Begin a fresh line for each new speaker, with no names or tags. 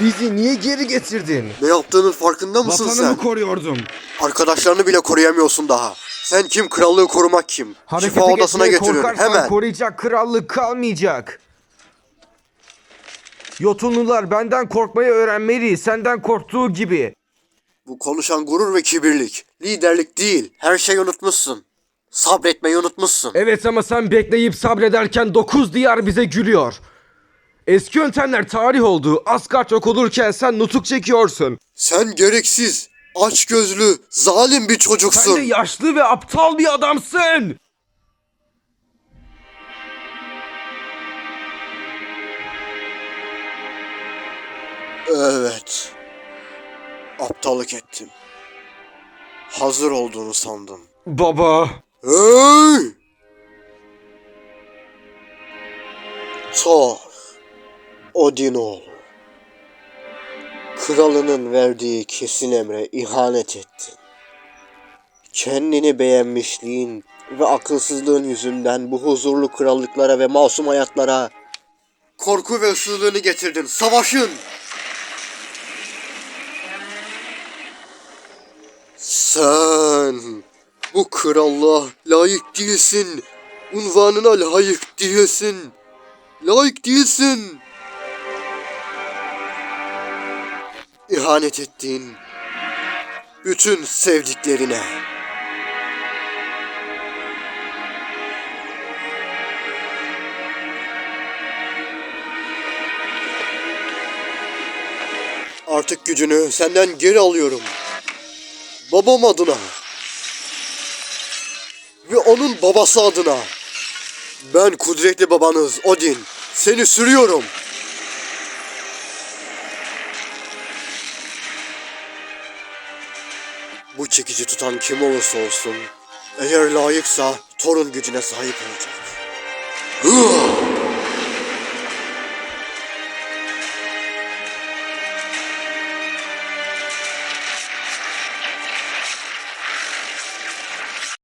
Bizi niye geri getirdin?
Ne yaptığının farkında mısın
Vatanımı
sen?
koruyordum.
Arkadaşlarını bile koruyamıyorsun daha. Sen kim? Krallığı korumak kim?
Harekete
Şifa odasına
geçmeye
getiriyorum
korkarsan
hemen.
koruyacak krallık kalmayacak. Yotunlular benden korkmayı öğrenmeli. Senden korktuğu gibi.
Bu konuşan gurur ve kibirlik. Liderlik değil. Her şeyi unutmuşsun. Sabretmeyi unutmuşsun.
Evet ama sen bekleyip sabrederken dokuz diyar bize gülüyor. Eski yöntemler tarih oldu. Asgard yok olurken sen nutuk çekiyorsun.
Sen gereksiz, açgözlü, zalim bir
Sen
çocuksun.
de yaşlı ve aptal bir adamsın.
Evet. Aptallık ettim. Hazır olduğunu sandım.
Baba.
Hey! Thor, Odin oğlu. Kralının verdiği kesin emre ihanet ettin. Kendini beğenmişliğin ve akılsızlığın yüzünden bu huzurlu krallıklara ve masum hayatlara korku ve ıssızlığını getirdin. Savaşın! Sen bu krallığa layık değilsin. Unvanına layık değilsin. Layık değilsin. İhanet ettin. Bütün sevdiklerine. Artık gücünü senden geri alıyorum. Babam adına. Ve onun babası adına. Ben kudretli babanız Odin. Seni sürüyorum. Bu çekici tutan kim olursa olsun eğer layıksa Thor'un gücüne sahip olacak.